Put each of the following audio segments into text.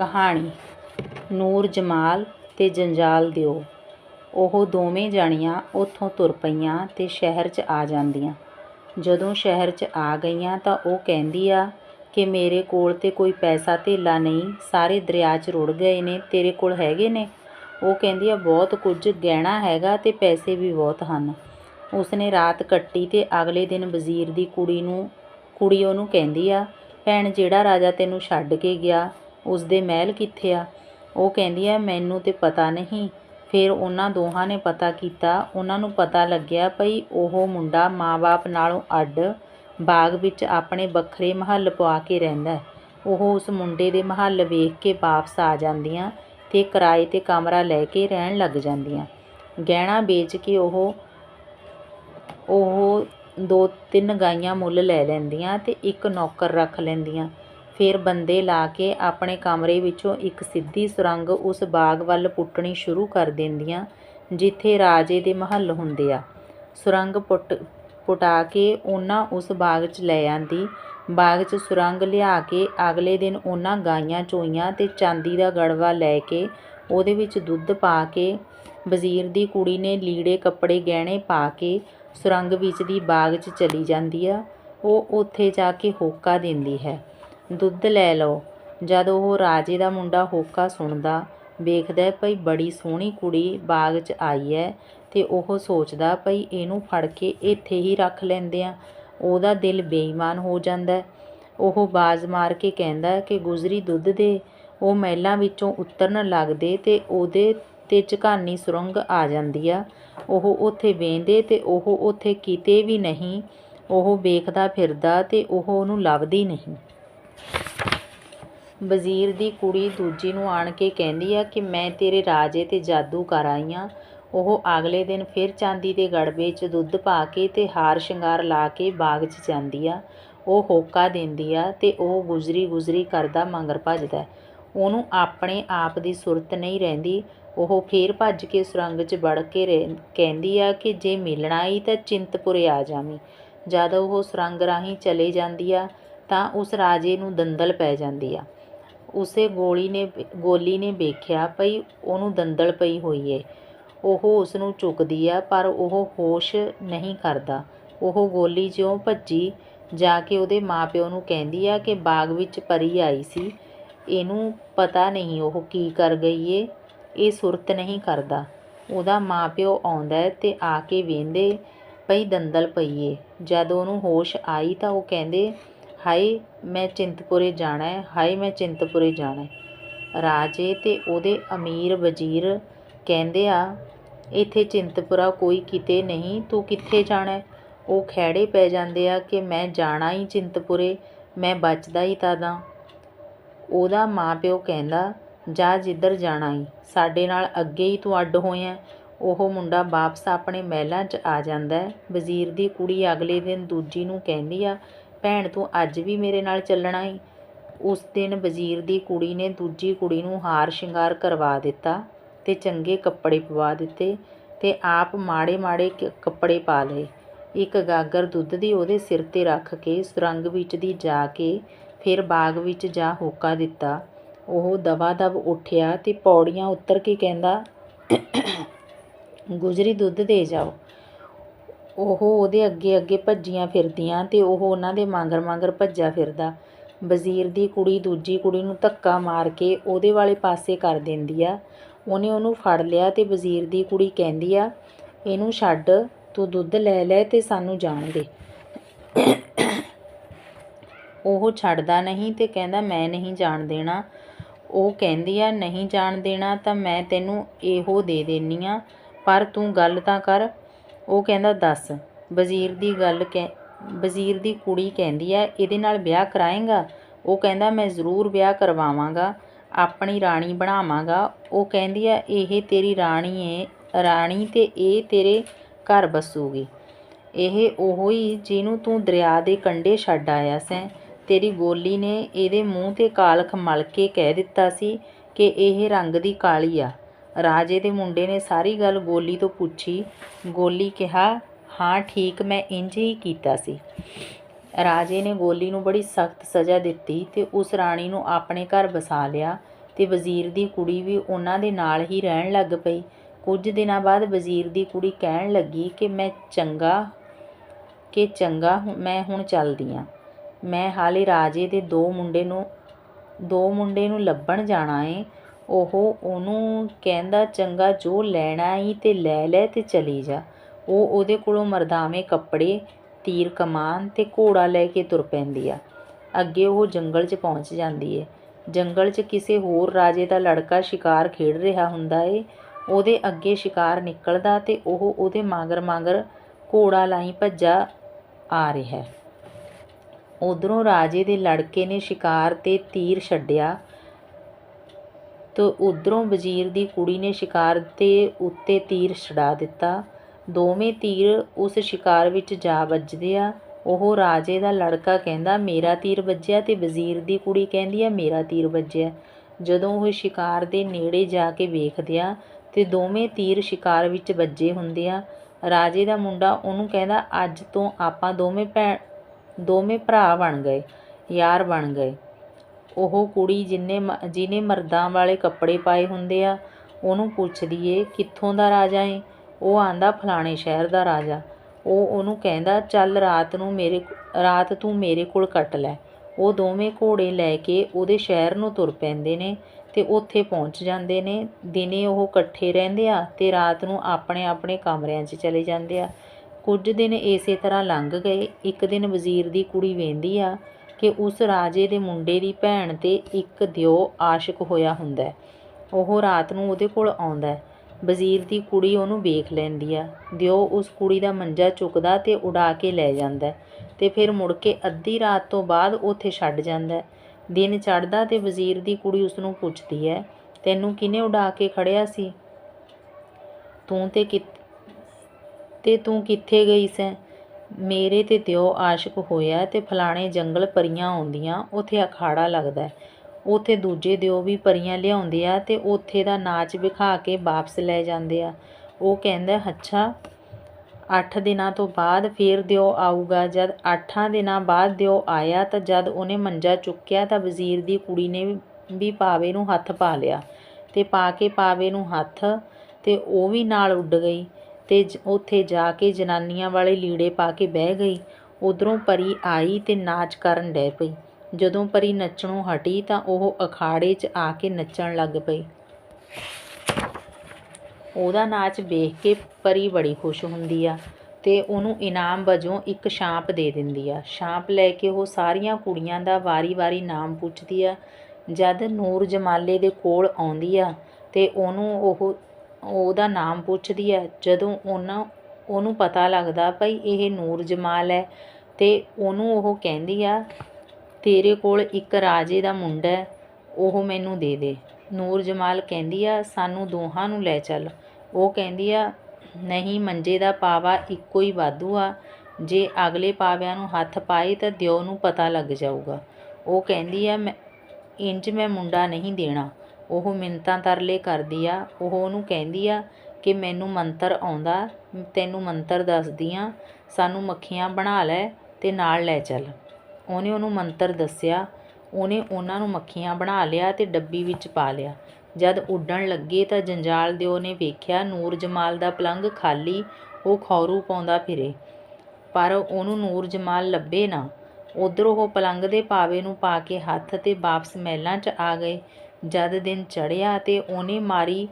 ਕਹਾਣੀ, ਨੂਰ ਜਮਾਲ ਤੇ ਜੰਜਾਲ ਦਿਓ। ਉਹ ਦੋਵੇਂ ਜਾਣੀਆਂ ਉੱਥੋਂ ਤੁਰ ਪਈਆਂ ਤੇ ਸ਼ਹਿਰ 'ਚ ਆ ਜਾਂਦੀਆਂ। ਜਦੋਂ ਸ਼ਹਿਰ 'ਚ ਆ ਗਈਆਂ ਤਾਂ ਉਹ ਕਹਿੰਦੀ ਆ ਕਿ ਮੇਰੇ ਕੋਲ ਤੇ ਕੋਈ ਪੈਸਾ ਧੇਲਾ ਨਹੀਂ, ਸਾਰੇ ਦਰਿਆ 'ਚ ਰੁੜ ਗਏ ਨੇ, ਤੇਰੇ ਕੋਲ ਹੈਗੇ ਨੇ? ਉਹ ਕਹਿੰਦੀ ਆ, ਬਹੁਤ ਕੁਝ ਗਹਿਣਾ ਹੈਗਾ ਤੇ ਪੈਸੇ ਵੀ ਬਹੁਤ ਹਨ। ਉਸਨੇ ਰਾਤ ਕੱਟੀ ਤੇ ਅਗਲੇ ਦਿਨ ਵਜ਼ੀਰ ਦੀ ਕੁੜੀ ਨੂੰ, ਕੁੜੀ ਉਹਨੂੰ ਕਹਿੰਦੀ ਆ, ਭੈਣ ਜਿਹੜਾ ਰਾਜਾ ਤੈਨੂੰ ਛੱਡ ਕੇ ਗਿਆ ਉਸਦੇ ਮਹਿਲ ਕਿੱਥੇ ਆ? ਉਹ ਕਹਿੰਦੀ ਆ, ਮੈਨੂੰ ਤੇ ਪਤਾ ਨਹੀਂ। ਫਿਰ ਉਹਨਾਂ ਦੋਹਾਂ ਨੇ ਪਤਾ ਕੀਤਾ। ਉਹਨਾਂ ਨੂੰ ਪਤਾ ਲੱਗਿਆ ਭਈ ਉਹ ਮੁੰਡਾ ਮਾਂ-ਬਾਪ ਨਾਲੋਂ ਅੱਡ ਬਾਗ ਵਿੱਚ ਆਪਣੇ ਵੱਖਰੇ ਮਹੱਲ ਪਵਾ ਕੇ ਰਹਿੰਦਾ ਉਹ ਉਸ ਮੁੰਡੇ ਦੇ ਮਹੱਲ ਵੇਖ ਕੇ ਵਾਪਸ ਆ ਜਾਂਦੀਆਂ ਤੇ ਕਿਰਾਏ ਤੇ ਕਮਰਾ ਲੈ ਕੇ ਰਹਿਣ ਲੱਗ ਜਾਂਦੀਆਂ। ਗਹਿਣਾ ਵੇਚ ਕੇ ਉਹ ਉਹ ਦੋ ਤਿੰਨ ਗਾਈਆਂ ਮੁੱਲ ਲੈ ਲੈਂਦੀਆਂ ਤੇ ਇੱਕ ਨੌਕਰ ਰੱਖ ਲੈਂਦੀਆਂ। ਫਿਰ ਬੰਦੇ ਲਾ ਕੇ ਆਪਣੇ ਕਮਰੇ ਵਿੱਚੋਂ ਇੱਕ ਸਿੱਧੀ ਸੁਰੰਗ ਉਸ ਬਾਗ ਵੱਲ ਪੁੱਟਣੀ ਸ਼ੁਰੂ ਕਰ ਦਿੰਦੀਆਂ, ਜਿੱਥੇ ਰਾਜੇ ਦੇ ਮਹੱਲ ਹੁੰਦੇ ਆ। ਸੁਰੰਗ ਪੁੱਟ, ਪੁਟਾ ਕੇ ਉਹਨਾਂ ਉਸ ਬਾਗ 'ਚ ਲੈ ਆਂਦੀ। ਬਾਗ 'ਚ ਸੁਰੰਗ ਲਿਆ ਕੇ ਅਗਲੇ ਦਿਨ ਉਹਨਾਂ ਗਾਈਆਂ, ਚੋਈਆਂ ਤੇ ਚਾਂਦੀ ਦਾ ਗੜਵਾ ਲੈ ਕੇ ਉਹਦੇ ਵਿੱਚ ਦੁੱਧ ਪਾ ਕੇ, ਵਜ਼ੀਰ ਦੀ ਕੁੜੀ ਨੇ ਲੀੜੇ ਕੱਪੜੇ ਗਹਿਣੇ ਪਾ ਕੇ ਸੁਰੰਗ ਵਿੱਚ ਦੀ ਬਾਗ 'ਚ ਚਲੀ ਜਾਂਦੀ ਆ। ਉਹ ਉੱਥੇ ਜਾ ਕੇ ਹੋਕਾ ਦਿੰਦੀ ਹੈ। ਦੁੱਧ ਲੈ ਲਓ। ਜਦ ਉਹ ਰਾਜੇ ਦਾ ਮੁੰਡਾ ਹੋਕਾ ਸੁਣਦਾ, ਵੇਖਦਾ ਭਈ ਬੜੀ ਸੋਹਣੀ ਕੁੜੀ ਬਾਗ 'ਚ ਆਈ ਹੈ ਅਤੇ ਉਹ ਸੋਚਦਾ ਭਈ ਇਹਨੂੰ ਫੜ ਕੇ ਇੱਥੇ ਹੀ ਰੱਖ ਲੈਂਦੇ ਹਾਂ ਉਹਦਾ ਦਿਲ ਬੇਈਮਾਨ ਹੋ ਜਾਂਦਾ ਉਹ ਬਾਜ਼ ਮਾਰ ਕੇ ਕਹਿੰਦਾ ਕਿ ਗੁਜ਼ਰੀ ਦੁੱਧ ਦੇ, ਉਹ ਮਹਿਲਾਂ ਵਿੱਚੋਂ ਉਤਰਨ ਲੱਗਦੇ ਅਤੇ ਉਹਦੇ ਤੇ ਝਕਾਨੀ ਸੁਰੰਗ ਆ ਜਾਂਦੀ ਆ। ਉਹ ਉੱਥੇ ਵੇਂਦੇ ਅਤੇ ਉਹ ਉੱਥੇ ਕਿਤੇ ਵੀ ਨਹੀਂ। ਉਹ ਵੇਖਦਾ ਫਿਰਦਾ ਅਤੇ ਉਹ ਉਹਨੂੰ ਲੱਭਦੀ ਨਹੀਂ। ਵਜ਼ੀਰ ਦੀ ਕੁੜੀ ਦੂਜੀ ਨੂੰ ਆਣ ਕੇ ਕਹਿੰਦੀ ਆ ਕਿ ਮੈਂ ਤੇਰੇ ਰਾਜੇ ਤੇ ਜਾਦੂ ਕਰ ਆਈ ਆਂ। ਉਹ ਅਗਲੇ ਦਿਨ ਫਿਰ ਚਾਂਦੀ ਦੇ ਗੜਬੇ 'ਚ ਦੁੱਧ ਪਾ ਕੇ ਤੇ ਹਾਰ ਸ਼ਿੰਗਾਰ ਲਾ ਕੇ ਬਾਗ 'ਚ ਜਾਂਦੀ ਆ। ਉਹ ਹੋਕਾ ਦਿੰਦੀ ਆ ਤੇ ਉਹ ਗੁਜ਼ਰੀ ਗੁਜ਼ਰੀ ਕਰਦਾ ਮੰਗਰ ਭੱਜਦਾ। ਉਹਨੂੰ ਆਪਣੇ ਆਪ ਦੀ ਸੁਰਤ ਨਹੀਂ ਰਹਿੰਦੀ। ਉਹ ਫੇਰ ਭੱਜ ਕੇ ਸੁਰੰਗ 'ਚ ਵੜ ਕੇ ਕਹਿੰਦੀ ਆ ਕਿ ਜੇ ਮਿਲਣਾ ਹੀ ਤਾਂ ਚਿੰਤਪੁਰੇ ਆ ਜਾਵੀਂ। ਜਦ ਉਹ ਸੁਰੰਗ ਰਾਹੀਂ ਚਲੇ ਜਾਂਦੀ ਆ ਤਾਂ ਉਸ ਰਾਜੇ ਨੂੰ ਦੰਦਲ ਪੈ ਜਾਂਦੀ ਆ। ਉਸੇ ਗੋਲੀ ਨੇ ਗੋਲੀ ਨੇ ਵੇਖਿਆ ਪਈ ਉਹਨੂੰ ਦੰਦਲ ਪਈ ਹੋਈ ਏ। ਉਹ ਉਸ ਨੂੰ ਚੁੱਕਦੀ ਆ, ਪਰ ਉਹ ਹੋਸ਼ ਨਹੀਂ ਕਰਦਾ। ਉਹ ਗੋਲੀ ਜਿਉਂ ਭੱਜੀ ਜਾ ਕੇ ਉਹਦੇ ਮਾਪਿਓ ਨੂੰ ਕਹਿੰਦੀ ਆ ਕਿ ਬਾਗ ਵਿੱਚ ਪਰੀ ਆਈ ਸੀ। ਇਹਨੂੰ ਪਤਾ ਨਹੀਂ ਉਹ ਕੀ ਕਰ ਗਈ ਏ। ਇਹ ਸੁਰਤ ਨਹੀਂ ਕਰਦਾ। ਉਹਦਾ ਮਾਪਿਓ ਆਉਂਦਾ ਤੇ ਆ ਕੇ ਵੇਂਦੇ ਪਈ ਦੰਦਲ ਪਈ ਏ। ਜਦ ਉਹਨੂੰ ਹੋਸ਼ ਆਈ ਤਾਂ ਉਹ ਕਹਿੰਦੇ ਹਾਏ, ਮੈਂ ਚਿੰਤਪੁਰੇ ਜਾਣਾ ਹੈ, ਹਾਏ, ਮੈਂ ਚਿੰਤਪੁਰੇ ਜਾਣਾ ਹੈ। ਰਾਜੇ ਅਤੇ ਉਹਦੇ ਅਮੀਰ ਵਜ਼ੀਰ ਕਹਿੰਦੇ ਆ, ਇੱਥੇ ਚਿੰਤਪੁਰਾ ਕੋਈ ਕਿਤੇ ਨਹੀਂ, ਤੂੰ ਕਿੱਥੇ ਜਾਣਾ ਉਹ ਖਹਿੜੇ ਪੈ ਜਾਂਦੇ ਆ ਕਿ ਮੈਂ ਜਾਣਾ ਹੀ ਚਿੰਤਪੁਰੇ, ਮੈਂ ਬਚਦਾ ਹੀ ਤਾਦਾ ਉਹਦਾ ਮਾਂ ਪਿਓ ਕਹਿੰਦਾ, ਜਾ ਜਿੱਧਰ ਜਾਣਾ ਈ, ਸਾਡੇ ਨਾਲ ਅੱਗੇ ਹੀ ਤੂੰ ਅੱਡ ਹੋਇਆ ਉਹ ਮੁੰਡਾ ਵਾਪਸ ਆਪਣੇ ਮਹਿਲਾਂ 'ਚ ਆ ਜਾਂਦਾ ਹੈ। ਵਜ਼ੀਰ ਦੀ ਕੁੜੀ ਅਗਲੇ ਦਿਨ ਦੂਜੀ ਨੂੰ ਕਹਿੰਦੀ ਆ ਭੈਣ ਤੂੰ ਅੱਜ ਵੀ ਮੇਰੇ ਨਾਲ ਚੱਲਣਾ ਈ। ਉਸ ਦਿਨ ਵਜ਼ੀਰ ਦੀ ਕੁੜੀ ਨੇ ਦੂਜੀ ਕੁੜੀ ਨੂੰ ਹਾਰ ਸ਼ਿੰਗਾਰ ਕਰਵਾ ਦਿੱਤਾ ਤੇ ਚੰਗੇ ਕੱਪੜੇ ਪਵਾ ਦਿੱਤੇ ਤੇ ਆਪ ਮਾੜੇ ਮਾੜੇ ਕੱਪੜੇ ਪਾ ਲਏ। ਇੱਕ ਗਾਗਰ ਦੁੱਧ ਦੀ ਉਹਦੇ ਸਿਰ ਤੇ ਰੱਖ ਕੇ ਸੁਰੰਗ ਵਿੱਚ ਦੀ ਜਾ ਕੇ ਫਿਰ ਬਾਗ ਵਿੱਚ ਜਾ ਹੋਕਾ ਦਿੱਤਾ। ਉਹ ਦਵਾ ਦਵ ਉੱਠਿਆ ਤੇ ਪੌੜੀਆਂ ਉੱਤਰ ਕੇ ਕਹਿੰਦਾ, ਗੁਜਰੀ ਦੁੱਧ ਦੇ ਜਾਓ। ਉਹ ਉਹਦੇ ਅੱਗੇ ਅੱਗੇ ਭੱਜੀਆਂ ਫਿਰਦੀਆਂ ਤੇ ਉਹ ਉਹਨਾਂ ਦੇ ਮਾਂਗਰ ਮਾਂਗਰ ਭੱਜਾ ਫਿਰਦਾ। ਵਜ਼ੀਰ ਦੀ ਕੁੜੀ ਦੂਜੀ ਕੁੜੀ ਨੂੰ ਧੱਕਾ ਮਾਰ ਕੇ ਉਹਦੇ ਵਾਲੇ ਪਾਸੇ ਕਰ ਦਿੰਦੀ ਆ। ਉਹਨੇ ਉਹਨੂੰ ਫੜ ਲਿਆ ਤੇ ਵਜ਼ੀਰ ਦੀ ਕੁੜੀ ਕਹਿੰਦੀ ਆ, ਇਹਨੂੰ ਛੱਡ, ਤੂੰ ਦੁੱਧ ਲੈ ਲੈ ਤੇ ਸਾਨੂੰ ਜਾਣ ਦੇ। ਉਹ ਛੱਡਦਾ ਨਹੀਂ ਤੇ ਕਹਿੰਦਾ, ਮੈਂ ਨਹੀਂ ਜਾਣ ਦੇਣਾ। ਉਹ ਕਹਿੰਦੀ ਆ, ਨਹੀਂ ਜਾਣ ਦੇਣਾ ਤਾਂ ਮੈਂ ਤੈਨੂੰ ਇਹੋ ਦੇ ਦੇਣੀ ਆ, ਪਰ ਤੂੰ ਗੱਲ ਤਾਂ ਕਰ ਉਹ ਕਹਿੰਦਾ, ਦੱਸ, ਵਜ਼ੀਰ ਦੀ ਗੱਲ ਕਹਿ, ਵਜ਼ੀਰ ਦੀ ਕੁੜੀ ਕਹਿੰਦੀ ਆ, ਇਹਦੇ ਨਾਲ ਵਿਆਹ ਕਰਾਏਗਾ? ਉਹ ਕਹਿੰਦਾ, ਮੈਂ ਜ਼ਰੂਰ ਵਿਆਹ ਕਰਵਾਵਾਂਗਾ, ਆਪਣੀ ਰਾਣੀ ਬਣਾਵਾਂਗਾ। ਉਹ ਕਹਿੰਦੀ ਆ, ਇਹ ਤੇਰੀ ਰਾਣੀ ਏ, ਰਾਣੀ ਤੇ ਇਹ ਤੇਰੇ ਘਰ ਬਸੂਗੀ ਇਹ ਉਹ ਹੀ ਜਿਹਨੂੰ ਤੂੰ ਦਰਿਆ ਦੇ ਕੰਢੇ ਛੱਡ ਆਇਆ ਸੈਂ। ਤੇਰੀ ਗੋਲੀ ਨੇ ਇਹਦੇ ਮੂੰਹ ਤੇ ਕਾਲਖ ਮਲ ਕੇ ਕਹਿ ਦਿੱਤਾ ਸੀ ਕਿ ਇਹ ਰੰਗ ਦੀ ਕਾਲੀ ਆ। ਰਾਜੇ ਦੇ ਮੁੰਡੇ ਨੇ ਸਾਰੀ ਗੱਲ ਗੋਲੀ ਤੋਂ ਪੁੱਛੀ। ਗੋਲੀ ਕਿਹਾ, ਹਾਂ, ਠੀਕ, ਮੈਂ ਇੰਜ ਹੀ ਕੀਤਾ ਸੀ। ਰਾਜੇ ਨੇ ਗੋਲੀ ਨੂੰ ਬੜੀ ਸਖਤ ਸਜ਼ਾ ਦਿੱਤੀ ਤੇ ਉਸ ਰਾਣੀ ਨੂੰ ਆਪਣੇ ਘਰ ਵਸਾ ਲਿਆ ਤੇ ਵਜ਼ੀਰ ਦੀ ਕੁੜੀ ਵੀ ਉਹਨਾਂ ਦੇ ਨਾਲ ਹੀ ਰਹਿਣ ਲੱਗ ਪਈ। ਕੁਝ ਦਿਨਾਂ ਬਾਅਦ ਵਜ਼ੀਰ ਦੀ ਕੁੜੀ ਕਹਿਣ ਲੱਗੀ ਕਿ ਮੈਂ ਚੰਗਾ, ਕਿ ਚੰਗਾ ਮੈਂ ਹੁਣ ਚੱਲਦੀ ਆਂ। ਮੈਂ ਹਾਲੇ ਰਾਜੇ ਦੇ ਦੋ ਮੁੰਡੇ ਨੂੰ, ਦੋ ਮੁੰਡੇ ਨੂੰ ਲੱਭਣ ਜਾਣਾ ਏ। ਉਹ ਉਹਨੂੰ ਕਹਿੰਦਾ, ਚੰਗਾ, ਜੋ ਲੈਣਾ ਈ ਤੇ ਲੈ ਲੈ ਤੇ ਚਲੀ ਜਾ। ਉਹ ਉਹਦੇ ਕੋਲੋਂ ਮਰਦਾਵੇਂ ਕੱਪੜੇ, ਤੀਰ ਕਮਾਨ ਤੇ ਘੋੜਾ ਲੈ ਕੇ ਤੁਰ ਪੈਂਦੀ ਆ। ਅੱਗੇ ਉਹ ਜੰਗਲ 'ਚ ਪਹੁੰਚ ਜਾਂਦੀ ਏ। ਜੰਗਲ 'ਚ ਕਿਸੇ ਹੋਰ ਰਾਜੇ ਦਾ ਲੜਕਾ ਸ਼ਿਕਾਰ ਖੇਡ ਰਿਹਾ ਹੁੰਦਾ ਏ। ਉਹਦੇ ਅੱਗੇ ਸ਼ਿਕਾਰ ਨਿਕਲਦਾ ਤੇ ਉਹ ਉਹਦੇ ਮਗਰ ਮਗਰ ਘੋੜਾ ਲਾਈ ਭੱਜਾ ਆ ਰਿਹਾ। ਹੈ ਉਧਰੋਂ ਰਾਜੇ ਦੇ ਲੜਕੇ ਨੇ ਸ਼ਿਕਾਰ ਤੇ ਤੀਰ ਛੱਡਿਆ। ਤੇ ਉਧਰੋਂ ਵਜ਼ੀਰ ਦੀ ਕੁੜੀ ਨੇ ਸ਼ਿਕਾਰ ਦੇ ਉੱਤੇ ਤੀਰ ਛਡਾ ਦਿੱਤਾ। ਦੋਵੇਂ ਤੀਰ ਉਸ ਸ਼ਿਕਾਰ ਵਿੱਚ ਜਾ ਵੱਜਦੇ ਆ। ਉਹ ਰਾਜੇ ਦਾ ਲੜਕਾ ਕਹਿੰਦਾ, ਮੇਰਾ ਤੀਰ ਵੱਜਿਆ ਅਤੇ ਵਜ਼ੀਰ ਦੀ ਕੁੜੀ ਕਹਿੰਦੀ ਆ, ਮੇਰਾ ਤੀਰ ਵੱਜਿਆ। ਜਦੋਂ ਉਹ ਸ਼ਿਕਾਰ ਦੇ ਨੇੜੇ ਜਾ ਕੇ ਵੇਖਦੇ ਆ ਅਤੇ ਦੋਵੇਂ ਤੀਰ ਸ਼ਿਕਾਰ ਵਿੱਚ ਵੱਜੇ ਹੁੰਦੇ ਆ, ਰਾਜੇ ਦਾ ਮੁੰਡਾ ਉਹਨੂੰ ਕਹਿੰਦਾ, ਅੱਜ ਤੋਂ ਆਪਾਂ ਦੋਵੇਂ ਭੈਣ ਦੋਵੇਂ ਭਰਾ ਬਣ ਗਏ, ਯਾਰ ਬਣ ਗਏ। ਉਹ ਕੁੜੀ ਜਿੰਨੇ ਮ- ਜਿਹਨੇ ਮਰਦਾਂ ਵਾਲੇ ਕੱਪੜੇ ਪਾਏ ਹੁੰਦੇ ਆ, ਉਹਨੂੰ ਪੁੱਛਦੀ ਏ, ਕਿੱਥੋਂ ਦਾ ਰਾਜਾ ਏ? ਉਹ ਆਂਦਾ, ਫਲਾਣੇ ਸ਼ਹਿਰ ਦਾ ਰਾਜਾ। ਉਹ ਉਹਨੂੰ ਕਹਿੰਦਾ, ਚੱਲ ਰਾਤ ਨੂੰ ਮੇਰੇ ਰਾਤ ਤੂੰ ਮੇਰੇ ਕੋਲ ਕੱਟ ਲੈ। ਉਹ ਦੋਵੇਂ ਘੋੜੇ ਲੈ ਕੇ ਉਹਦੇ ਸ਼ਹਿਰ ਨੂੰ ਤੁਰ ਪੈਂਦੇ ਨੇ ਅਤੇ ਉੱਥੇ ਪਹੁੰਚ ਜਾਂਦੇ ਨੇ। ਦਿਨੇ ਉਹ ਇਕੱਠੇ ਰਹਿੰਦੇ ਆ ਅਤੇ ਰਾਤ ਨੂੰ ਆਪਣੇ ਆਪਣੇ ਕਮਰਿਆਂ 'ਚ ਚਲੇ ਜਾਂਦੇ ਆ। ਕੁਝ ਦਿਨ ਇਸੇ ਤਰ੍ਹਾਂ ਲੰਘ ਗਏ। ਇੱਕ ਦਿਨ ਵਜ਼ੀਰ ਦੀ ਕੁੜੀ ਵਹਿੰਦੀ ਆ। ਕਿ ਉਸ ਰਾਜੇ ਦੇ ਮੁੰਡੇ ਦੀ ਭੈਣ ਤੇ ਇੱਕ ਦਿਓ ਆਸ਼ਿਕ ਹੋਇਆ ਹੁੰਦਾ ਉਹ ਰਾਤ ਨੂੰ ਉਹਦੇ ਕੋਲ ਆਉਂਦਾ ਵਜ਼ੀਰ ਦੀ ਕੁੜੀ ਉਹਨੂੰ ਵੇਖ ਲੈਂਦੀ ਆ। ਦਿਓ ਉਸ ਕੁੜੀ ਦਾ ਮੰਜਾ ਚੁੱਕਦਾ ਤੇ ਉਡਾ ਕੇ ਲੈ ਜਾਂਦਾ ਹੈ ਤੇ ਫਿਰ ਮੁੜ ਕੇ ਅੱਧੀ ਰਾਤ ਤੋਂ ਬਾਅਦ ਉੱਥੇ ਛੱਡ ਜਾਂਦਾ ਦਿਨ ਚੜ੍ਹਦਾ ਤੇ ਵਜ਼ੀਰ ਦੀ ਕੁੜੀ ਉਸ ਨੂੰ ਪੁੱਛਦੀ ਹੈ, ਤੈਨੂੰ ਕਿਹਨੇ ਉਡਾ ਕੇ ਖੜਿਆ ਸੀ? ਤੂੰ ਤੇ ਕਿ ਤੇ ਤੂੰ ਕਿੱਥੇ ਗਈ ਸੈਂ? ਮੇਰੇ ਤੇ ਦਿਓ ਆਸ਼ਿਕ ਹੋਇਆ ਤੇ ਫਲਾਣੇ ਜੰਗਲ ਪਰੀਆਂ ਆਉਂਦੀਆਂ, ਉੱਥੇ ਅਖਾੜਾ ਲੱਗਦਾ ਹੈ। ਉੱਥੇ ਦੂਜੇ ਦਿਓ ਵੀ ਪਰੀਆਂ ਲਿਆਉਂਦੇ ਆ ਤੇ ਉੱਥੇ ਦਾ ਨਾਚ ਵਿਖਾ ਕੇ ਵਾਪਸ ਲੈ ਜਾਂਦੇ ਆ। ਉਹ ਕਹਿੰਦਾ, ਅੱਛਾ, ਅੱਠ ਦਿਨਾਂ ਤੋਂ ਬਾਅਦ ਫੇਰ ਦਿਓ ਆਊਗਾ। ਜਦ ਅੱਠਾਂ ਦਿਨਾਂ ਬਾਅਦ ਦਿਓ ਆਇਆ ਤਾਂ ਜਦ ਉਹਨੇ ਮੰਜਾ ਚੁੱਕਿਆ ਤਾਂ ਵਜ਼ੀਰ ਦੀ ਕੁੜੀ ਨੇ ਵੀ- ਵੀ ਪਾਵੇ ਨੂੰ ਹੱਥ ਪਾ ਲਿਆ ਤੇ ਪਾ ਕੇ ਪਾਵੇ ਨੂੰ ਹੱਥ ਤੇ ਉਹ ਵੀ ਨਾਲ ਉੱਡ ਗਈ। ਤੇ ਜ- ਉੱਥੇ ਜਾ ਕੇ ਜਨਾਨੀਆਂ ਵਾਲੇ ਲੀੜੇ ਪਾ ਕੇ ਬਹਿ ਗਈ। ਉਧਰੋਂ ਪਰੀ ਆਈ ਤੇ ਨਾਚ ਕਰਨ ਡੈ ਪਈ। ਜਦੋਂ ਪਰੀ ਨੱਚਣੋਂ ਹਟੀ ਤਾਂ ਉਹ ਅਖਾੜੇ 'ਚ ਆ ਕੇ ਨੱਚਣ ਲੱਗ ਪਈ। ਉਹਦਾ ਨਾਚ ਵੇਖ ਕੇ ਪਰੀ ਬੜੀ ਖੁਸ਼ ਹੁੰਦੀ ਆ ਤੇ ਉਹਨੂੰ ਇਨਾਮ ਵਜੋਂ ਇੱਕ ਛਾਂਪ ਦੇ ਦਿੰਦੀ ਆ। ਛਾਂਪ ਲੈ ਕੇ ਉਹ ਸਾਰੀਆਂ ਕੁੜੀਆਂ ਦਾ ਵਾਰੀ-ਵਾਰੀ ਨਾਮ ਪੁੱਛਦੀ ਆ। ਜਦ ਨੂਰ ਜਮਾਲੇ ਦੇ ਕੋਲ ਆਉਂਦੀ ਆ ਤੇ ਉਹਨੂੰ ਉਹ ਉਹਦਾ ਨਾਮ ਪੁੱਛਦੀ ਆ ਜਦੋਂ ਉਹਨਾਂ, ਉਹਨੂੰ ਪਤਾ ਲੱਗਦਾ ਭਈ ਇਹ ਨੂਰ ਜਮਾਲ ਹੈ ਅਤੇ ਉਹਨੂੰ ਉਹ ਕਹਿੰਦੀ ਆ, ਤੇਰੇ ਕੋਲ ਇੱਕ ਰਾਜੇ ਦਾ ਮੁੰਡਾ ਹੈ, ਉਹ ਮੈਨੂੰ ਦੇ ਦੇ। ਨੂਰ ਜਮਾਲ ਕਹਿੰਦੀ ਆ, ਸਾਨੂੰ ਦੋਹਾਂ ਨੂੰ ਲੈ ਚੱਲ। ਉਹ ਕਹਿੰਦੀ ਆ, ਨਹੀਂ, ਮੰਜੇ ਦਾ ਪਾਵਾ ਇੱਕੋ ਹੀ ਵਾਧੂ ਆ। ਜੇ ਅਗਲੇ ਪਾਵਿਆਂ ਨੂੰ ਹੱਥ ਪਾਏ ਤਾਂ ਦਿਓ ਨੂੰ ਪਤਾ ਲੱਗ ਜਾਊਗਾ। ਉਹ ਕਹਿੰਦੀ ਆ, ਮੈਂ, ਇੰਜ ਮੈਂ ਮੁੰਡਾ ਨਹੀਂ ਦੇਣਾ। ਉਹ ਮਿੰਨਤਾਂ ਤਰਲੇ ਕਰਦੀ ਆ, ਉਹ ਉਹਨੂੰ ਕਹਿੰਦੀ ਆ ਕਿ ਮੈਨੂੰ ਮੰਤਰ ਆਉਂਦਾ, ਤੈਨੂੰ ਮੰਤਰ ਦੱਸਦੀ ਆ, ਸਾਨੂੰ ਮੱਖੀਆਂ ਬਣਾ ਲੈ ਤੇ ਨਾਲ ਲੈ ਚੱਲ। ਉਹਨੇ ਉਹਨੂੰ ਮੰਤਰ ਦੱਸਿਆ, ਉਹਨੇ ਉਹਨਾਂ ਨੂੰ ਮੱਖੀਆਂ ਬਣਾ ਲਿਆ ਤੇ ਡੱਬੀ ਵਿੱਚ ਪਾ ਲਿਆ। ਜਦ ਉੱਡਣ ਲੱਗੇ ਤਾਂ ਜੰਜਾਲ ਦਿਓ ਨੇ ਵੇਖਿਆ ਨੂਰ ਜਮਾਲ ਦਾ ਪਲੰਗ ਖਾਲੀ, ਉਹ ਖੌਰੂ ਪਾਉਂਦਾ ਫਿਰੇ। ਪਰ ਉਹਨੂੰ ਨੂਰ ਜਮਾਲ ਲੱਭੇ ਨਾ। ਉਧਰ ਉਹ ਪਲੰਗ ਦੇ ਪਾਵੇ ਨੂੰ ਪਾ ਕੇ ਹੱਥ ਤੇ ਵਾਪਸ ਮਹਿਲਾਂ 'ਚ ਆ ਗਏ। ਜਦ ਦਿਨ ਚੜ੍ਹਿਆ ਅਤੇ ਉਹਨੇ ਮਾਰੀ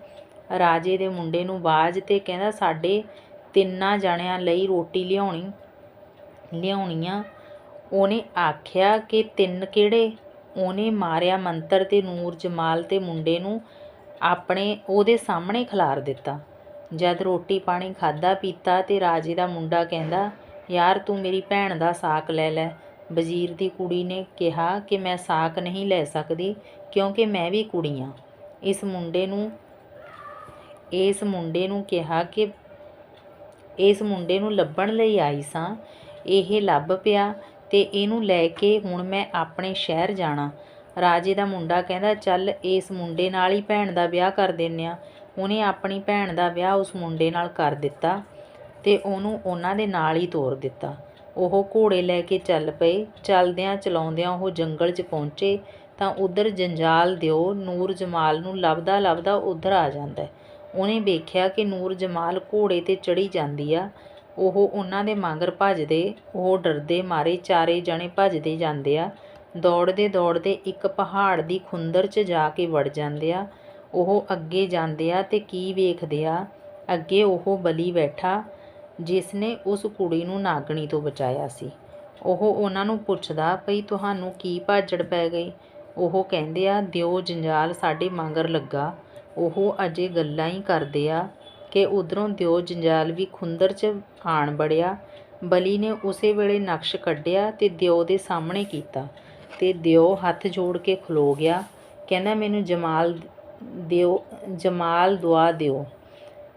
ਰਾਜੇ ਦੇ ਮੁੰਡੇ ਨੂੰ ਬਾਜ਼ ਤੇ ਕਹਿੰਦਾ, ਸਾਡੇ ਤਿੰਨਾਂ ਜਣਿਆਂ ਲਈ ਰੋਟੀ ਲਿਆਉਣੀ ਲਿਆਉਣੀ ਆ ਉਹਨੇ ਆਖਿਆ ਕਿ ਤਿੰਨ ਕਿਹੜੇ? ਉਹਨੇ ਮਾਰਿਆ ਮੰਤਰ ਤੇ ਨੂਰ ਜਮਾਲ ਤੇ ਮੁੰਡੇ ਨੂੰ ਆਪਣੇ, ਉਹਦੇ ਸਾਹਮਣੇ ਖਿਲਾਰ ਦਿੱਤਾ। ਜਦ ਰੋਟੀ ਪਾਣੀ ਖਾਦਾ ਪੀਤਾ ਤੇ ਰਾਜੇ ਦਾ ਮੁੰਡਾ ਕਹਿੰਦਾ, ਯਾਰ, ਤੂੰ ਮੇਰੀ ਭੈਣ ਦਾ ਸਾਕ ਲੈ ਲੈ। ਵਜ਼ੀਰ ਦੀ ਕੁੜੀ ਨੇ ਕਿਹਾ ਕਿ ਮੈਂ ਸਾਕ ਨਹੀਂ ਲੈ ਸਕਦੀ। ਕਿਉਂਕਿ ਮੈਂ ਵੀ ਕੁੜੀ ਹਾਂ ਇਸ ਮੁੰਡੇ ਨੂੰ, ਇਸ ਮੁੰਡੇ ਨੂੰ ਕਿਹਾ ਕਿ ਇਸ ਮੁੰਡੇ ਨੂੰ ਲੱਭਣ ਲਈ ਆਈ ਸਾਂ। ਇਹ ਲੱਭ ਪਿਆ ਤੇ ਇਹਨੂੰ ਲੈ ਕੇ ਹੁਣ ਮੈਂ ਆਪਣੇ ਸ਼ਹਿਰ ਜਾਣਾ। ਰਾਜੇ ਦਾ ਮੁੰਡਾ ਕਹਿੰਦਾ, ਚੱਲ ਇਸ ਮੁੰਡੇ ਨਾਲ ਹੀ ਭੈਣ ਦਾ ਵਿਆਹ ਕਰ ਦਿੰਨੇ ਆ। ਉਹਨੇ ਆਪਣੀ ਭੈਣ ਦਾ ਵਿਆਹ ਉਸ ਮੁੰਡੇ ਨਾਲ ਕਰ ਦਿੱਤਾ ਤੇ ਉਹਨੂੰ ਉਹਨਾਂ ਦੇ ਨਾਲ ਹੀ ਤੋਰ ਦਿੱਤਾ। ਉਹ ਘੋੜੇ ਲੈ ਕੇ ਚੱਲ ਪਏ। ਚੱਲਦਿਆਂ ਚਲਾਉਂਦਿਆਂ ਉਹ ਜੰਗਲ 'ਚ ਪਹੁੰਚੇ। ਤਾਂ ਉਧਰ ਜੰਜਾਲ ਦਿਓ, ਨੂਰ ਜਮਾਲ ਨੂੰ ਲੱਭਦਾ ਲੱਭਦਾ ਉਧਰ ਆ ਜਾਂਦਾ ਉਹਨੇ ਵੇਖਿਆ ਕਿ ਨੂਰ ਜਮਾਲ ਘੋੜੇ 'ਤੇ ਚੜ੍ਹੀ ਜਾਂਦੀ ਆ। ਉਹ ਉਹਨਾਂ ਦੇ ਮਗਰ ਭੱਜਦੇ, ਉਹ ਡਰਦੇ ਮਾਰੇ ਚਾਰੇ ਜਣੇ ਭੱਜਦੇ ਜਾਂਦੇ ਆ। ਦੌੜਦੇ ਦੌੜਦੇ ਇੱਕ ਪਹਾੜ ਦੀ ਖੁੰਦਰ 'ਚ ਜਾ ਕੇ ਵੜ ਜਾਂਦੇ ਆ। ਉਹ ਅੱਗੇ ਜਾਂਦੇ ਆ ਤੇ ਕੀ ਵੇਖਦੇ ਆ? ਅੱਗੇ ਉਹ ਬਲੀ ਬੈਠਾ ਜਿਸ ਨੇ ਉਸ ਕੁੜੀ ਨੂੰ ਨਾਗਣੀ ਤੋਂ ਬਚਾਇਆ ਸੀ। ਉਹ ਉਹਨਾਂ ਨੂੰ ਪੁੱਛਦਾ, ਭਈ, ਤੁਹਾਨੂੰ ਕੀ ਭਾਜੜ ਪੈ ਗਈ? ਉਹ ਕਹਿੰਦੇ ਆ, ਦਿਓ ਜੰਜਾਲ ਸਾਡੇ ਮਗਰ ਲੱਗਾ। ਉਹ ਅਜੇ ਗੱਲਾਂ ਹੀ ਕਰਦੇ ਆ ਕਿ ਉਧਰੋਂ ਦਿਓ ਜੰਜਾਲ ਵੀ ਖੁੰਦਰ 'ਚ ਆਣ ਬੜਿਆ ਬਲੀ ਨੇ ਉਸੇ ਵੇਲੇ ਨਕਸ਼ ਕੱਢਿਆ ਤੇ ਦਿਓ ਦੇ ਸਾਹਮਣੇ ਕੀਤਾ ਤੇ ਦਿਓ ਹੱਥ ਜੋੜ ਕੇ ਖਲੋ ਗਿਆ। ਕਹਿੰਦਾ, ਮੈਨੂੰ ਜਮਾਲ ਦਿਓ, ਜਮਾਲ ਦੁਆ ਦਿਓ।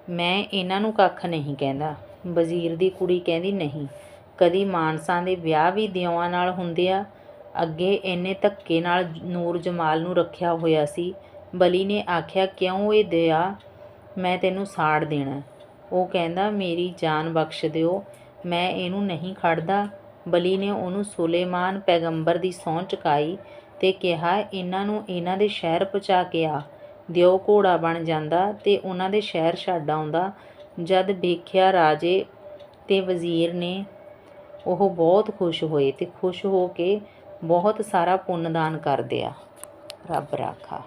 ਮੈਂ ਇਹਨਾਂ ਨੂੰ ਕੱਖ ਨਹੀਂ ਕਹਿੰਦਾ। ਵਜ਼ੀਰ ਦੀ ਕੁੜੀ ਕਹਿੰਦੀ, ਨਹੀਂ, ਕਦੀ ਮਾਨਸਾਂ ਦੇ ਵਿਆਹ ਵੀ ਦਿਓਆਂ ਨਾਲ ਹੁੰਦੇ ਆ। ਅੱਗੇ ਇੰਨੇ ਧੱਕੇ ਨਾਲ ਨੂਰ ਜਮਾਲ ਨੂੰ ਰੱਖਿਆ ਹੋਇਆ ਸੀ। ਬਲੀ ਨੇ ਆਖਿਆ, ਕਿਉਂ ਇਹ ਦਇਆ ਮੈਂ ਤੈਨੂੰ ਸਾੜ ਦੇਣਾ ਉਹ ਕਹਿੰਦਾ, ਮੇਰੀ ਜਾਨ ਬਖਸ਼ ਦਿਓ, ਮੈਂ ਇਹਨੂੰ ਨਹੀਂ ਖੜਦਾ। ਬਲੀ ਨੇ ਉਹਨੂੰ ਸੁਲੇਮਾਨ ਪੈਗੰਬਰ ਦੀ ਸਹੁੰ ਚੁਕਾਈ ਤੇ ਕਿਹਾ, ਇਹਨਾਂ ਨੂੰ ਇਹਨਾਂ ਦੇ ਸ਼ਹਿਰ ਪਹੁੰਚਾ ਕੇ ਆ। ਦਿਓ ਘੋੜਾ ਬਣ ਜਾਂਦਾ ਤੇ ਉਹਨਾਂ ਦੇ ਸ਼ਹਿਰ ਛੱਡ ਆਉਂਦਾ। ਜਦ ਵੇਖਿਆ ਰਾਜੇ ਤੇ ਵਜ਼ੀਰ ਨੇ, ਉਹ ਬਹੁਤ ਖੁਸ਼ ਹੋਏ ਤੇ ਖੁਸ਼ ਹੋ ਕੇ ਬਹੁਤ ਸਾਰਾ ਪੁੰਨਦਾਨ ਕਰਦੇ ਆ। ਰੱਬ ਰਾਖਾ।